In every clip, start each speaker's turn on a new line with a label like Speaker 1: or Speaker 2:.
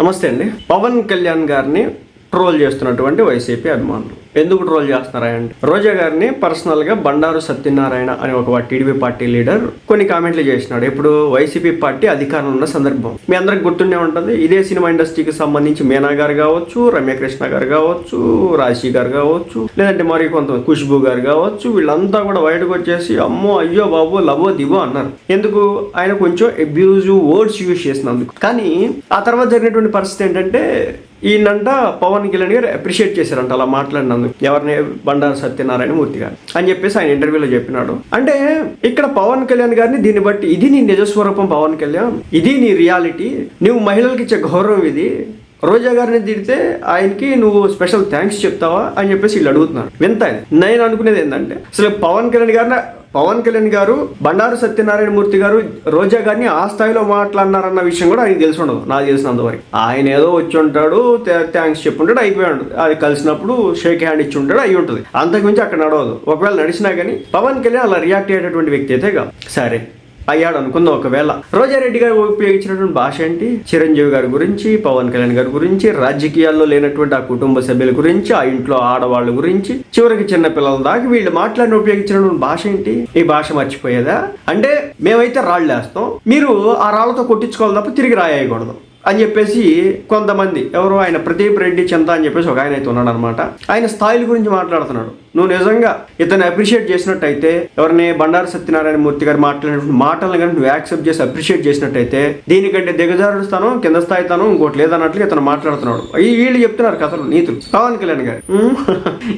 Speaker 1: నమస్తే అండి. పవన్ కళ్యాణ్ గారిని ట్రోల్ చేస్తున్నటువంటి వైసీపీ అభిమానులు. ఎందుకు ట్రోల్ చేస్తున్నారా అండి రోజా గారిని పర్సనల్గా బండారు సత్యనారాయణ అని ఒక టీడీపీ పార్టీ లీడర్ కొన్ని కామెంట్లు చేసినాడు. ఇప్పుడు వైసీపీ పార్టీ అధికారంలో ఉన్న సందర్భం. మీ అందరికి గుర్తుండే ఉంటుంది ఇదే సినిమా ఇండస్ట్రీకి సంబంధించి మీనా గారు కావచ్చు రమ్యకృష్ణ గారు కావచ్చు రాశి గారు కావచ్చు లేదంటే మరి కొంత ఖుష్బు గారు కావచ్చు వీళ్ళంతా కూడా బయటకు వచ్చేసి అమ్మో అయ్యో బాబు లవో దివో అన్నారు. ఎందుకు? ఆయన కొంచెం అబ్యూజివ్ వర్డ్స్ యూజ్ చేసినందుకు. కానీ ఆ తర్వాత జరిగినటువంటి పరిస్థితి ఏంటంటే ఈయనంట పవన్ కళ్యాణ్ గారు అప్రిషియేట్ చేశారంట అలా మాట్లాడినందుకు. ఎవరిని? బండారు సత్యనారాయణ మూర్తి గారు. అని చెప్పేసి ఆయన ఇంటర్వ్యూలో చెప్పినాడు. అంటే ఇక్కడ పవన్ కళ్యాణ్ గారిని దీన్ని బట్టి ఇది నీ నిజస్వరూపం పవన్ కళ్యాణ్. ఇది నీ రియాలిటీ. నువ్వు మహిళలకు ఇచ్చే గౌరవం ఇది. రోజా గారిని తిడితే ఆయనకి నువ్వు స్పెషల్ థ్యాంక్స్ చెప్తావా అని చెప్పేసి వీళ్ళు అడుగుతున్నారు. వింత నేను అనుకునేది ఏంటంటే అసలు పవన్ కళ్యాణ్ గారిని పవన్ కళ్యాణ్ గారు బండారు సత్యనారాయణ మూర్తి గారు రోజా గారిని ఆ స్థాయిలో మాట్లాడినారన్న విషయం కూడా ఆయన తెలిసి ఉండదు నాకు తెలిసినంతవరకు ఆయన ఏదో వచ్చి ఉంటాడు థ్యాంక్స్ చెప్పుంటాడు అయిపోయాడు అది కలిసినప్పుడు షేక్ హ్యాండ్ ఇచ్చి ఉంటాడు అయి ఉంటుంది. అంతకుమించి అక్కడ నడవదు. ఒకవేళ నడిచినా కానీ పవన్ కళ్యాణ్ అలా రియాక్ట్ అయ్యేటటువంటి వ్యక్తి అయితే కాదు. సరే. అయ్యాడు అనుకుందాం ఒకవేళ. రోజారెడ్డి గారు ఉపయోగించినటువంటి భాష ఏంటి? చిరంజీవి గారి గురించి పవన్ కళ్యాణ్ గారి గురించి రాజకీయాల్లో లేనటువంటి ఆ కుటుంబ సభ్యుల గురించి ఆ ఇంట్లో ఆడవాళ్ళ గురించి చివరికి చిన్న పిల్లల దాకా వీళ్ళు మాట్లాడిన ఉపయోగించినటువంటి భాష ఏంటి? ఈ భాష మర్చిపోయేదా? అంటే మేమైతే రాళ్ళు వేస్తాం మీరు ఆ రాళ్ళతో కొట్టించుకోవాలి తప్ప తిరిగి రాయకూడదు అని చెప్పేసి కొంతమంది ఎవరు ఆయన ప్రదీప్ రెడ్డి చెంత అని చెప్పేసి ఒక ఆయన అయితే ఉన్నాడు అనమాట ఆయన స్థాయిల గురించి మాట్లాడుతున్నాడు. నువ్వు నిజంగా ఇతను అప్రిషియేట్ చేసినట్టయితే ఎవరిని బండారు సత్యనారాయణ మూర్తి గారు మాట్లాడినటువంటి మాటలను కానీ నువ్వు యాక్సెప్ట్ చేసి అప్రిషియేట్ చేసినట్టయితే దీనికంటే దిగజారుడు స్థానం కింద స్థాయి తను ఇంకోటి లేదన్నట్లు ఇతను మాట్లాడుతున్నాడు. వీళ్ళు చెప్తున్నారు కథలు నీతులు. పవన్ కళ్యాణ్ గారు. ఉమ్,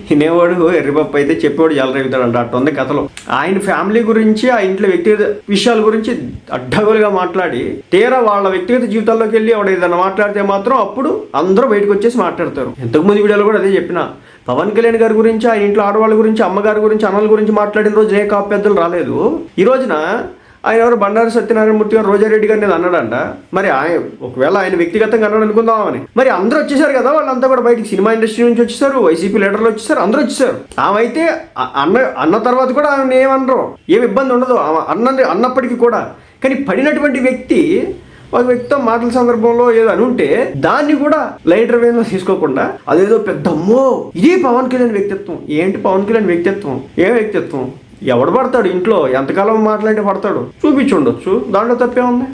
Speaker 1: వినేవాడు ఎర్రిపప్పు అయితే చెప్పేవాడు జలరేగుతాడంట అట్టు ఉంది కథలు. ఆయన ఫ్యామిలీ గురించి ఆ ఇంట్లో వ్యక్తిగత విషయాల గురించి అడ్డగోలుగా మాట్లాడి తీరా వాళ్ళ వ్యక్తిగత జీవితాల్లోకి వెళ్ళి ఆవిడ ఏదైనా మాట్లాడితే మాత్రం అప్పుడు అందరూ బయటకు వచ్చేసి మాట్లాడతారు. ఇంతకుముందు వీడియోలో కూడా అదే చెప్పిన. పవన్ కళ్యాణ్ గారి గురించి ఆయన ఇంట్లో ఆడవాళ్ళ గురించి అమ్మగారి గురించి అన్నల గురించి మాట్లాడిన రోజు ఏ కాపు రాలేదు. ఈ రోజున ఆయన ఎవరు? బండారు సత్యనారాయణమూర్తి గారు రోజారెడ్డి గారు నేను అన్నాడంట. మరి ఆయన ఒకవేళ ఆయన వ్యక్తిగతంగా అన్నాడు అనుకుందామని. మరి అందరూ వచ్చేసారు కదా వాళ్ళంతా కూడా బయటికి సినిమా ఇండస్ట్రీ నుంచి వచ్చేసారు వైసీపీ లీడర్లు వచ్చేసారు అందరూ వచ్చేసారు. ఆమె అయితే అన్న అన్న తర్వాత కూడా ఆమె ఏమనరు. ఏం ఇబ్బంది ఉండదు. అన్న అన్నప్పటికీ కూడా. కానీ పడినటువంటి వ్యక్తి ఒక వ్యక్తితో మాటల సందర్భంలో ఏదో అని ఉంటే దాన్ని కూడా లైటర్ వేలో తీసుకోకుండా అదేదో పెద్ద అమ్మో! ఇది పవన్ కళ్యాణ్ వ్యక్తిత్వం. ఏంటి పవన్ కళ్యాణ్ వ్యక్తిత్వం? ఏ వ్యక్తిత్వం? ఎవడు పడతాడు ఇంట్లో? ఎంతకాలం మాట్లాడి పడతాడు? చూపించుండొచ్చు దాంట్లో తప్పే ఉంది